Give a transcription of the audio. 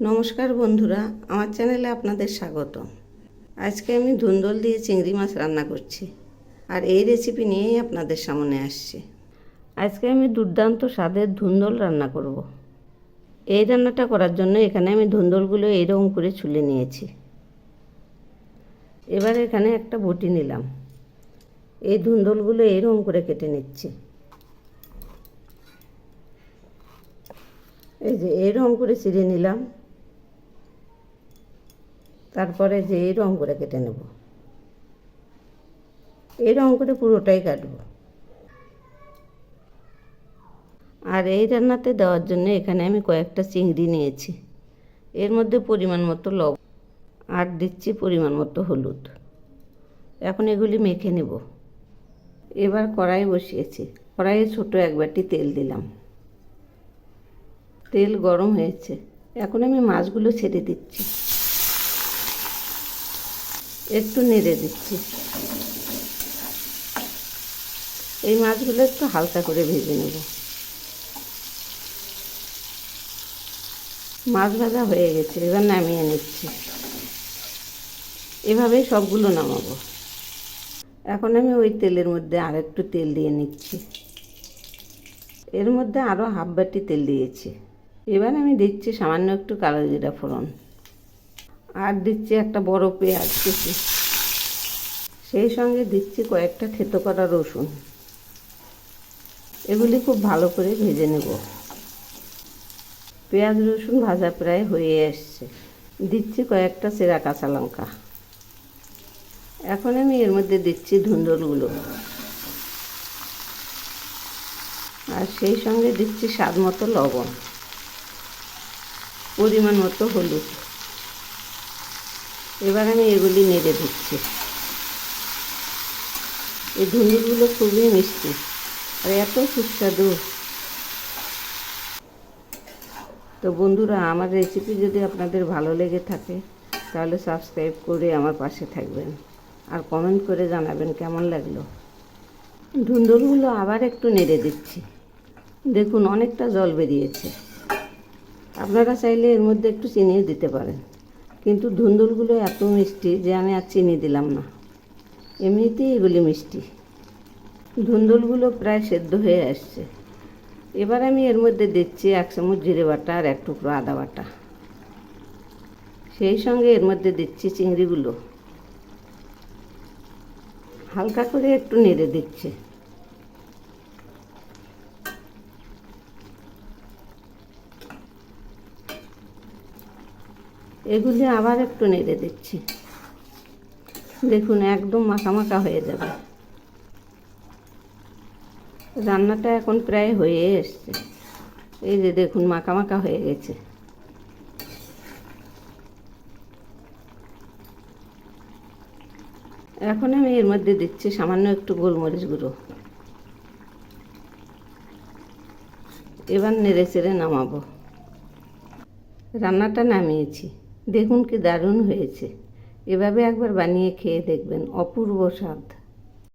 নমস্কার বন্ধুরা, আমার চ্যানেলে আপনাদের স্বাগত আজকে আমি ধুন্দল দিয়ে চিংড়ি মাছ রান্না করছি আর এই রেসিপি নিয়েই আপনাদের সামনে আসছি। আজকে আমি দুর্দান্ত স্বাদের ধুন্দল রান্না করব। এই রান্নাটা করার জন্য এখানে আমি ধুন্দলগুলো এইরকম করে ছুলে নিয়েছি। এবার এখানে একটা বটি নিলাম। এই ধুন্দলগুলো এইরকম করে কেটে নিচ্ছি। এই যে এইরকম করে চিড়ে নিলাম। তারপরে যে এইরকম করে কেটে নেব। এইরকম করে পুরোটাই কাটবো। আর এই রান্নাতে দেওয়ার জন্য এখানে আমি কয়েকটা চিংড়ি নিয়েছি। এর মধ্যে পরিমাণ মতো লবণ আর দিচ্ছি পরিমাণ মতো হলুদ। এখন এগুলি মেখে নেব। এবার কড়াই বসিয়েছি। কড়াইয়ে ছোটো এক বাটি তেল দিলাম। তেল গরম হয়েছে। এখন আমি মাছগুলো ছেড়ে দিচ্ছি। একটু নেড়ে দিচ্ছি। এই মাছগুলো একটু হালকা করে ভেজে নেব। মাছ ভাজা হয়ে গেছে, এবার নামিয়ে নিচ্ছি। এভাবেই সবগুলো নামাবো। এখন আমি ওই তেলের মধ্যে আর একটু তেল দিয়ে নিচ্ছি। এর মধ্যে আরও হাফ বাটি তেল দিয়েছি। এবার আমি দিচ্ছি সামান্য একটু কালো জিরা ফোড়ন। আর দিচ্ছি একটা বড় পেঁয়াজ কুচি। সেই সঙ্গে দিচ্ছি কয়েকটা থেতো করা রসুন। এগুলি খুব ভালো করে ভেজে নেব। পেঁয়াজ রসুন ভাজা প্রায় হয়ে এসছে। দিচ্ছি কয়েকটা চেরা কাঁচা লঙ্কা। এখন আমি এর মধ্যে দিচ্ছি ধুন্দলগুলো। আর সেই সঙ্গে দিচ্ছি স্বাদ মতো লবণ। পরিমাণ মতো হলুদ। এবার আমি এগুলি নেড়ে দিচ্ছি। এই ধুন্দুলগুলো খুবই মিষ্টি আর এত সুস্বাদু। তো বন্ধুরা, আমার রেসিপি যদি আপনাদের ভালো লেগে থাকে, তাহলে সাবস্ক্রাইব করে আমার পাশে থাকবেন আর কমেন্ট করে জানাবেন কেমন লাগল। ধুন্দুলগুলো আবার একটু নেড়ে দিচ্ছি। দেখুন, অনেকটা জল বেরিয়েছে। আপনারা চাইলে এর মধ্যে একটু চিনিও দিতে পারেন। কিন্তু ধুন্দুলগুলো এত মিষ্টি যে আমি আর চিনি দিলাম না। এমনিতেই এগুলি মিষ্টি। ধুন্দুলগুলো প্রায় সেদ্ধ হয়ে আসছে। এবার আমি এর মধ্যে দিচ্ছি এক চামচ জিরে বাটা আর এক টুকরো আদা বাটা। সেই সঙ্গে এর মধ্যে দিচ্ছি চিংড়িগুলো। হালকা করে একটু নেড়ে দিচ্ছি। এগুলি আবার একটু নেড়ে দিচ্ছি। দেখুন, একদম মাখা হয়ে যাবে। রান্নাটা এখন প্রায় হয়ে এসছে। এই যে দেখুন মাখা হয়ে গেছে। এখন আমি এর মধ্যে দিচ্ছি সামান্য একটু গোলমরিচ গুঁড়ো। এবার নেড়ে চেড়ে নামাবো। রান্নাটা নামিয়েছি। দেখুন কি দারুণ হয়েছে। এভাবে একবার বানিয়ে খেয়ে দেখবেন অপূর্ব স্বাদ।